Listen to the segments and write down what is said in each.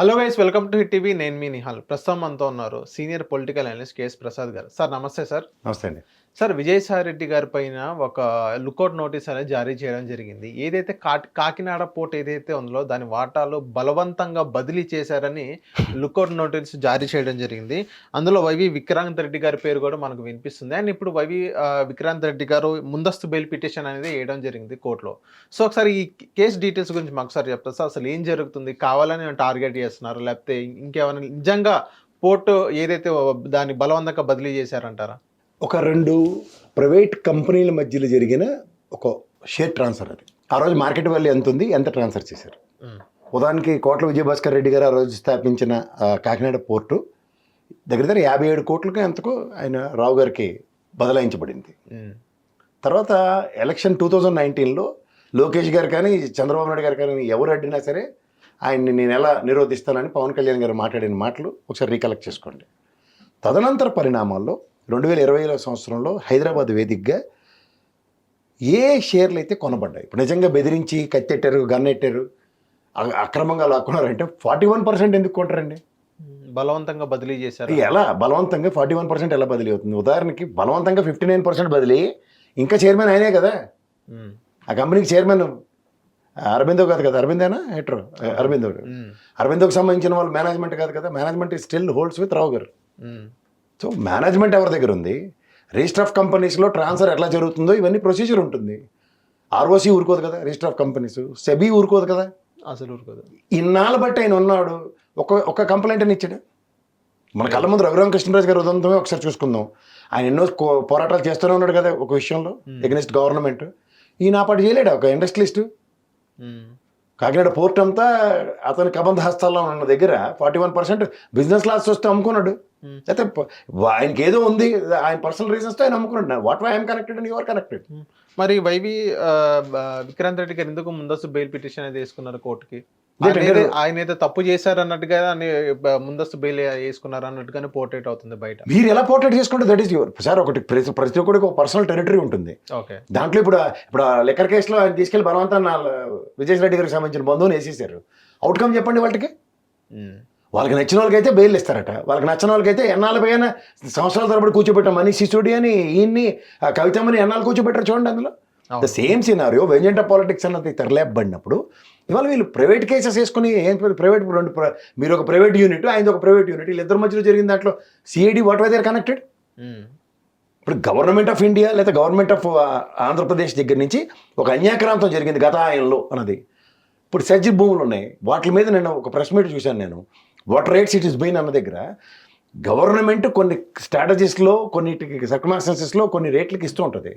Hello guys welcome to hit TV. నేను మీ నిహాల్. ప్రస్తుతం మనతో ఉన్నారు senior political analyst KS Prasad garu. Sir నమస్తే సార్. నమస్తే అండి. సార్ విజయసాయి రెడ్డి గారి పైన ఒక లుకౌట్ నోటీస్ అనేది జారీ చేయడం జరిగింది. ఏదైతే కా- కాకినాడ పోర్ట్ ఏదైతే ఉందో దాని వాటాలు బలవంతంగా బదిలీ చేశారని లుకౌట్ నోటీస్ జారీ చేయడం జరిగింది. అందులో వైవి విక్రాంత్ రెడ్డి గారి పేరు కూడా మనకు వినిపిస్తుంది. అండ్ ఇప్పుడు వైవి విక్రాంత్ రెడ్డి గారు ముందస్తు బెయిల్ పిటిషన్ అనేది వేయడం జరిగింది కోర్టులో. సో ఒకసారి ఈ కేసు డీటెయిల్స్ గురించి మాకు ఒకసారి చెప్తా సార్ అసలు ఏం జరుగుతుంది? కావాలని టార్గెట్ చేస్తున్నారు? లేకపోతే ఇంకేమైనా నిజంగా పోర్టు ఏదైతే దాన్ని బలవంతంగా బదిలీ చేశారంటారా? ఒక రెండు ప్రైవేట్ కంపెనీల మధ్యలో జరిగిన ఒక షేర్ ట్రాన్స్ఫర్ అది. ఆ రోజు మార్కెట్ వాల్యూ ఎంత ఉంది? ఎంత ట్రాన్స్ఫర్ చేశారు? ఉదాహరణకి కోట్ల విజయభాస్కర్ రెడ్డి గారు ఆ రోజు స్థాపించిన కాకినాడ పోర్టు దగ్గర దగ్గర యాభై ఏడు కోట్లకి ఎంతకో ఆయన రావు గారికి బదలాయించబడింది. తర్వాత ఎలక్షన్ టూ థౌజండ్ నైన్టీన్లో లోకేష్ గారు కానీ చంద్రబాబు నాయుడు గారు కానీ ఎవరు అడ్డినా సరే ఆయన్ని నేను ఎలా నిరోధిస్తానని పవన్ కళ్యాణ్ గారు మాట్లాడిన మాటలు ఒకసారి రీకలెక్ట్ చేసుకోండి. తదనంతర పరిణామాల్లో రెండు వేల ఇరవైలో సంవత్సరంలో హైదరాబాద్ వేదికగా ఏ షేర్లు అయితే కొనబడ్డాయి ఇప్పుడు నిజంగా బెదిరించి కత్తెట్టారు గన్నెట్టారు అక్రమంగా లాక్కున్నారంటే ఫార్టీ వన్ పర్సెంట్ ఎందుకు కొంటారండి? బలవంతంగా బదిలీ చేశారు? ఎలా? బలవంతంగా ఫార్టీ వన్ పర్సెంట్ ఎలా బదిలీ అవుతుంది? ఉదాహరణకి బలవంతంగా ఫిఫ్టీ నైన్ పర్సెంట్ బదిలీ ఇంకా చైర్మన్ ఆయనే కదా. ఆ కంపెనీకి చైర్మన్ అరవిందో కాదు కదా? అరవిందేనా? హెట్రో అరవిందో. అరవిందోకి సంబంధించిన వాళ్ళు మేనేజ్మెంట్ కాదు కదా? Management still holds with Rao garu. So management ఎవరి దగ్గర ఉంది? రిజిస్టర్ ఆఫ్ కంపెనీస్లో ట్రాన్స్ఫర్ ఎట్లా జరుగుతుందో ఇవన్నీ ప్రొసీజర్ ఉంటుంది. ఆర్ఓసి ఊరుకోదు కదా రిజిస్టర్ ఆఫ్ కంపెనీస్? సెబీ ఊరుకోదు కదా? అసలు ఊరుకోదు. ఇన్నాళ్ళు బట్టి ఆయన ఉన్నాడు. ఒక ఒక కంప్లైంట్ అని ఇచ్చాడు. మన కళ్ళ ముందు రఘురామ కృష్ణరాజు గారు ఉదంతమే ఒకసారి చూసుకుందాం. ఆయన ఎన్నో కో- పోరాటాలు చేస్తూనే ఉన్నాడు కదా ఒక విషయంలో ఎగ్నెస్ట్ గవర్నమెంట్. ఈయన పాటు చేయలేడు? ఒక ఇండస్ట్రియలిస్ట్. కాకినాడ పోర్ట్ అంతా అతని కబంధ హస్తాల్లో ఉన్న దగ్గర forty one percent business loss వస్తే అమ్ముకున్నాడు. అయితే ఆయనకి ఏదో ఉంది. ఆయన పర్సనల్ రీజన్స్తో ఆయన అమ్ముకున్నాడు. What why I'm connected and your connected. మరి వైవి విక్రాంత్ రెడ్డి గారు ఎందుకు ముందస్తు బెయిల్ పిటిషన్ అనేది వేసుకున్నారు కోర్టుకి? ఆయన ఏదో- ఏదో తప్పు చేశారు అన్నట్టుగా ముందస్తు బెయిల్ వేసుకున్నారు అన్నట్టుగానే పోర్ట్రేట్ అవుతుంది బయట. మీరు ఎలా పోర్ట్రేట్ చేసుకుంటే దట్ ఈస్ యువర్ సార్ ఒకటి ప్రతి ప్రతి ఒక్కడికి ఒక పర్సనల్ టెరిటరీ ఉంటుంది. ఓకే. దాంట్లో ఇప్పుడు ఇప్పుడు లెక్కర్ కేసులో ఆయన తీసుకెళ్ళి బలవంతాన్ని విజయ్ రెడ్డి గారికి సంబంధించిన బంధువుని వేసేసారు అవుట్కమ్ చెప్పండి వాళ్ళకి. వాళ్ళకి నచ్చిన వాళ్ళకైతే బెయిల్ ఇస్తారట. వాళ్ళకి నచ్చిన వాళ్ళకైతే ఎన్నాళ్ళ పైన సంవత్సరాల తరబడి కూర్చోబెట్టాం మనీ సిసోడి అని ఈయన్ని ఆ కవితమ్మని ఎన్నాళ్ళు కూర్చోబెట్టారు చూడండి అందులో. The. Same scenario vendetta politics అన్నది తెరలేపబడినప్పుడు ఇవాళ వీళ్ళు ప్రైవేట్ కేసెస్ వేసుకుని ఏం ప్రైవేట్ రెండు మీరు ఒక ప్రైవేట్ యూనిట్ ఆయన ఒక ప్రైవేట్ యూనిట్ వీళ్ళిద్దరి మధ్యలో జరిగిన దాంట్లో CID what why there connected. ఇప్పుడు గవర్నమెంట్ ఆఫ్ ఇండియా లేదా గవర్నమెంట్ ఆఫ్ ఆంధ్రప్రదేశ్ దగ్గర నుంచి ఒక అన్యాక్రాంతం జరిగింది గత ఆయనలో అన్నది. ఇప్పుడు సజ్జ భూములు ఉన్నాయి. వాటి మీద నేను ఒక ప్రెస్ మీట్ చూశాను నేను. Water rights it is being అన్న దగ్గర గవర్నమెంట్ కొన్ని స్ట్రాటజీస్లో కొన్నిటికి సర్కమాస్టెన్సెస్లో కొన్ని రేట్లకి ఇస్తూ ఉంటుంది.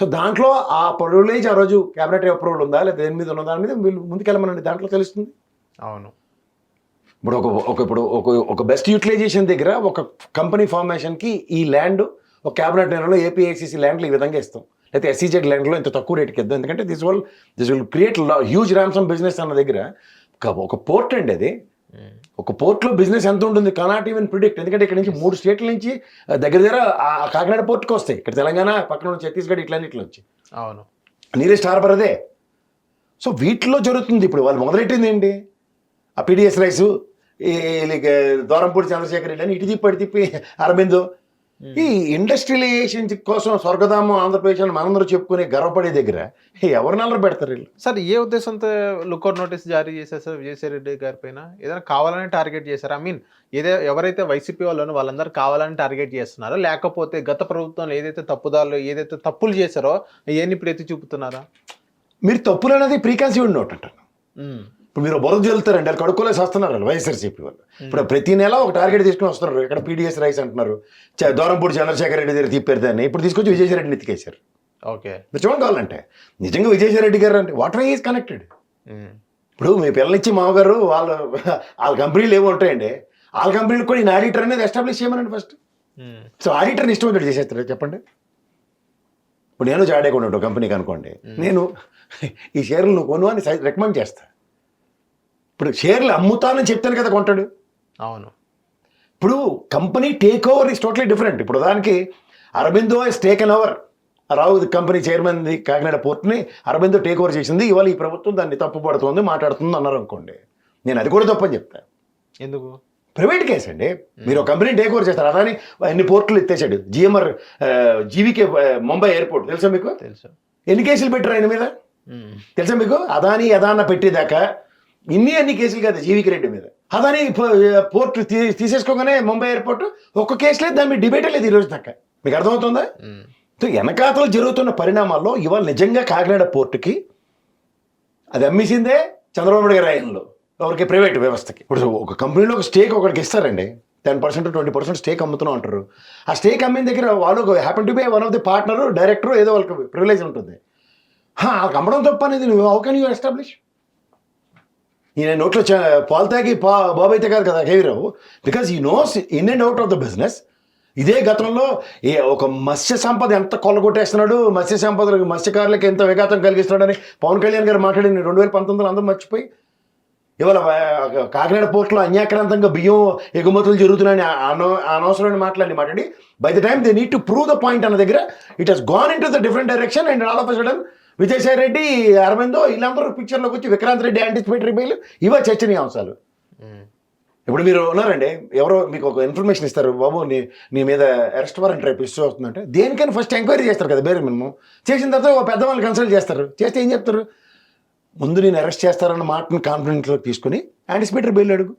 సో దాంట్లో ఆ ప్రివిలేజ్ ఆ రోజు క్యాబినెట్ అప్రూవల్ ఉందా? లేదా దేని మీద ఉన్న దాని మీద వీళ్ళు ముందుకెళ్ళమనండి. దాంట్లో తెలుస్తుంది. అవును. ఇప్పుడు ఒక ఒక ఇప్పుడు ఒక ఒక బెస్ట్ యూటిలైజేషన్ దగ్గర ఒక కంపెనీ ఫార్మేషన్కి ఈ ల్యాండ్ ఒక క్యాబినెట్ నెలలో ఏపీఐసీసీ ల్యాండ్లు ఈ విధంగా ఇస్తాం. లేకపోతే ఎస్సీజెడ్ ల్యాండ్లో ఇంత తక్కువ రేటుకి ఇద్దాం. ఎందుకంటే this will this will create huge ransom business అన్న దగ్గర ఒక- పోర్ట్ అండి అది. ఒక పోర్ట్లో బిజినెస్ ఎంత ఉంటుంది కనాట్ ఈవెన్ ప్రిడిక్ట్ ఎందుకంటే ఇక్కడ నుంచి మూడు స్టేట్ల నుంచి దగ్గర దగ్గర ఆ కాకినాడ పోర్ట్కి వస్తాయి. ఇక్కడ తెలంగాణ పక్కన ఉన్న ఛత్తీస్గఢ్ ఇట్లా ఇట్లా వచ్చి అవును. నియరెస్ట్ హార్బర్ అదే. సో వీటిలో జరుగుతుంది ఇప్పుడు వాళ్ళు మొదలెట్టింది ఏంటి? ఆ పీడిఎస్ రైసు దూరంపూడి చంద్రశేఖర్ రెడ్డి అని ఇటు తిప్పి అటు తిప్పి అరబిందో ఈ ఇండస్ట్రియలైజేషన్ కోసం స్వర్గధామం ఆంధ్రప్రదేశ్ అని మనందరూ చెప్పుకునే గర్వపడే దగ్గర ఎవరు నల్లరు పెడతారు వీళ్ళు? సార్ ఏ ఉద్దేశంతో లుకౌట్ నోటీస్ జారీ చేశారు సార్ విజయసాయి రెడ్డి గారి పైన? ఏదైనా కావాలని టార్గెట్ చేశారు? ఐ మీన్ ఏదే ఎవరైతే వైసీపీ వాళ్ళనో వాళ్ళందరూ కావాలని టార్గెట్ చేస్తున్నారో? లేకపోతే గత ప్రభుత్వంలో ఏదైతే తప్పుదారులు ఏదైతే తప్పులు చేశారో అవన్నీ ఇప్పుడు ఎత్తి చూపుతున్నారా? మీరు తప్పులు అనేది ప్రీకన్సీవ్డ్ నోట్ అంటారు. ఇప్పుడు మీరు బురద చల్లుతారండి వాళ్ళు కడుక్కోలేసి వస్తున్నారు వాళ్ళు వైఎస్ఆర్సీపీ వాళ్ళు. ఇప్పుడు ప్రతి నెల ఒక టార్గెట్ తీసుకుని వస్తున్నారు. ఇక్కడ పీడిఎస్ రైస్ అంటున్నారు. దూరంపూడి చంద్రశేఖర్ రెడ్డి దగ్గర తిప్పారు దాన్ని. ఇప్పుడు తీసుకొచ్చి విజయసాయి రెడ్డిని ఎత్తికేశారు. ఓకే. మీరు చూడండి కావాలంటే. నిజంగా విజయసాయి రెడ్డి గారు అంటే వాటర్ ఈజ్ కనెక్టెడ్. ఇప్పుడు మీ పిల్లనిచ్చి మామగారు వాళ్ళ వాళ్ళ కంపెనీలు ఏమో ఉంటాయండి. వాళ్ళ కంపెనీలు కూడా ఈ ఆడిటర్ అనేది ఎస్టాబ్లిష్ చేయమనండి ఫస్ట్. సో ఆడిటర్ని ఇష్టం వచ్చినట్టు చేసేస్తారు చెప్పండి? ఇప్పుడు నేను జాడేకుండా ఉంటాను కంపెనీకి అనుకోండి. నేను ఈ షేర్లు నువ్వు కొను అని రికమెండ్ చేస్తా. ఇప్పుడు షేర్లు అమ్ముతానని చెప్తాను కదా కొంటాడు. అవును. ఇప్పుడు company take over is totally different. ఇప్పుడు దానికి Aurobindo is taken over. Rao company chairman Kakinada పోర్ట్ని Aurobindo take over చేసింది. ఇవాళ ఈ ప్రభుత్వం దాన్ని తప్పు పడుతుంది మాట్లాడుతుంది అన్నారు అనుకోండి నేను అది కూడా తప్పని చెప్తా. ఎందుకు? ప్రైవేట్ కేసు అండి. మీరు ఒక కంపెనీ టేక్ ఓవర్ చేస్తారు. అదాని ఎన్ని పోర్టులు ఎత్తేసాడు జిఎంఆర్ జీవీకే ముంబై ఎయిర్పోర్ట్. తెలుసా మీకు? తెలుసు. ఎన్ని కేసులు పెట్టారు ఆయన మీద. తెలుసా మీకు? అదాని అదాన పెట్టేదాకా ఇన్ని అన్ని కేసులు కాదు జీవికి రెడ్డి మీద. అదాని పోర్ట్ తీసేసుకోగానే ముంబై ఎయిర్పోర్ట్ ఒక్క కేసు లేదు దాని మీద డిబేటే లేదు ఈ రోజు దాకా. మీకు అర్థమవుతుందా? వెనకాతలు జరుగుతున్న పరిణామాల్లో ఇవాళ నిజంగా కాకినాడ పోర్టుకి అది అమ్మేసిందే చంద్రబాబు నాయుడు గారి ఆయనలో. ఎవరికి? ప్రైవేట్ వ్యవస్థకి. ఇప్పుడు ఒక కంపెనీలో ఒక స్టేక్ ఒకరికి ఇస్తారండి ten percent twenty percent stake అమ్ముతున్నాం అంటారు. ఆ స్టేక్ అమ్మిన దగ్గర వాళ్ళు happen to be one of the partner director ఏదో వాళ్ళకి ప్రివిలేజ్ ఉంటుంది. వాళ్ళకి అమ్మడం తప్ప అనేది నువ్వు హౌ కెన్ యూ ఎస్టాబ్లిష్ ఈయన నోట్లో పాలు తాగి పా బాబైతే కాదు కదా హేవిరావు because he knows in and out of the business ఇదే గతంలో ఏ ఒక మత్స్య సంపద ఎంత కొల్లగొట్టేస్తున్నాడు మత్స్య సంపదలకు మత్స్యకారులకు ఎంత విఘాతం కలిగిస్తున్నాడని పవన్ కళ్యాణ్ గారు మాట్లాడిన రెండు వేల పంతొమ్మిదిలో అందరూ మర్చిపోయి ఇవాళ కాకినాడ పోర్టులో అన్యాక్రాంతంగా బియ్యం ఎగుమతులు జరుగుతున్నాయని ఆ- అనవసరమైన మాట్లాడి మాట్లాడి by the time they need to prove the point అన్న దగ్గర it has gone in to the different direction and all of sudden Vijayasai Reddy Aurobindo వీళ్ళందరూ పిక్చర్లోకి వచ్చి విక్రాంత్ రెడ్డి యాంటిసిపేటరీ బెయిల్ ఇవే చర్చనీయాంశాలు. ఇప్పుడు మీరు ఉన్నారండి ఎవరో మీకు ఒక ఇన్ఫర్మేషన్ ఇస్తారు బాబు నీ నీ మీద అరెస్ట్ వారెంట్ రేపు ఇష్యూ అవుతుందంటే దేనికైనా ఫస్ట్ ఎంక్వైరీ చేస్తారు కదా బేరే మినిమం చేసిన తర్వాత ఒక పెద్దవాళ్ళు కన్సల్ట్ చేస్తారు. చేస్తే ఏం చెప్తారు? ముందు నేను అరెస్ట్ చేస్తారన్న మాటను కాన్ఫిడెన్స్లో తీసుకుని యాంటిసిపేటరీ బెయిల్ అడుగు.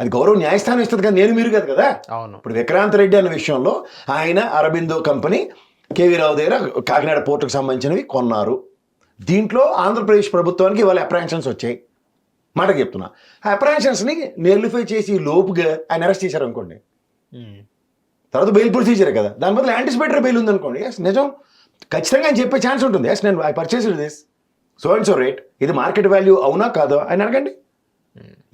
అది గౌరవ న్యాయస్థానం ఇస్తుంది కదా నేను మీరు కాదు కదా. అవును. ఇప్పుడు విక్రాంత్ రెడ్డి అనే విషయంలో ఆయన అరబిందో కంపెనీ కేవీ రావు దగ్గర కాకినాడ పోర్టుకు సంబంధించినవి కొన్నారు. దీంట్లో ఆంధ్రప్రదేశ్ ప్రభుత్వానికి ఇవాళ అప్రాన్షన్స్ వచ్చాయి. మాట చెప్తున్నా. ఆ అప్రాన్షన్స్ని నెల్లిఫై చేసి లోపుగా ఆయన అరెస్ట్ చేశారు అనుకోండి. తర్వాత బెయిల్ ప్రొసీజర్ కదా. దాని బదులు యాంటిసిపేటరీ బెయిల్ ఉందనుకోండి. ఎస్ నిజం. ఖచ్చితంగా ఆయన చెప్పే ఛాన్స్ ఉంటుంది. ఎస్ నేను I purchase this so and so rate ఇది మార్కెట్ వాల్యూ అవునా కాదో? ఆయన అడగండి.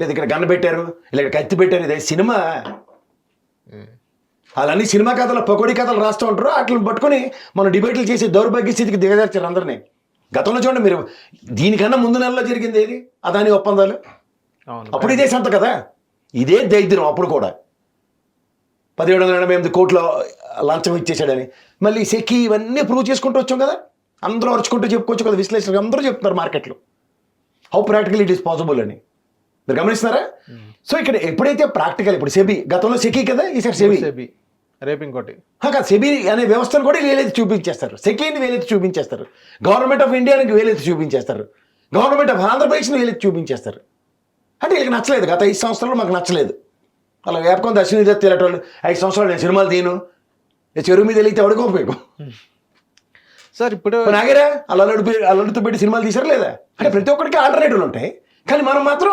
లేదు ఇక్కడ గన్న పెట్టారు. ఇలా ఇక్కడ కత్తి పెట్టారు. ఇది సినిమా. వాళ్ళన్ని సినిమా కథలు పకోడీ కథలు రాస్తూ ఉంటారు. వాటిని పట్టుకొని మనం డిబేట్లు చేసి దౌర్భాగ్య స్థితికి దిగజార్చారు అందరినీ. గతంలో చూడండి మీరు దీనికన్నా ముందు నెలలో జరిగింది ఏది? అదాని ఒప్పందాలు? అప్పుడు ఇదే సంత కదా? ఇదే దైద్యం అప్పుడు కూడా. పదిహేడు వందల ఎనభై ఎనిమిది కోట్ల లంచం ఇచ్చేసాడని మళ్ళీ సెకి ఇవన్నీ ప్రూవ్ చేసుకుంటూ వచ్చాం కదా? అందరూ అరుచుకుంటూ చెప్పుకోవచ్చు కదా విశ్లేషకులు అందరూ చెప్తున్నారు మార్కెట్లో. How practical it is possible అని. మీరు గమనిస్తున్నారా? సో ఇక్కడ ఎప్పుడైతే ప్రాక్టికల్ ఇప్పుడు సెబీ గతంలో సెకీ కదా ఈసారి సెబీ? సెబీ రేపు ఇంకోటి కాదు సెబీ అనే వ్యవస్థను కూడా వేలైతే చూపించేస్తారు. సెకండ్ వేలైతే చూపించేస్తారు. గవర్నమెంట్ ఆఫ్ ఇండియాకి వేలైతే చూపించేస్తారు. గవర్నమెంట్ ఆఫ్ ఆంధ్రప్రదేశ్ని వేలైతే చూపించేస్తారు. అంటే వీళ్ళకి నచ్చలేదు. గత ఐదు సంవత్సరాలు మాకు నచ్చలేదు. అలా అశ్విని దత్ ఇలాంటి ఐదు సంవత్సరాలు నేను సినిమాలు తీను చెరువు మీద వెళితే అడుకోపోయాకు సార్ ఇప్పుడు నాగరా అలా అల్లుడు అల్లుడితో పెట్టి సినిమాలు తీసారా లేదా? అంటే ప్రతి ఒక్కరికి ఆల్టర్నేటివ్లు ఉంటాయి. కానీ మనం మాత్రం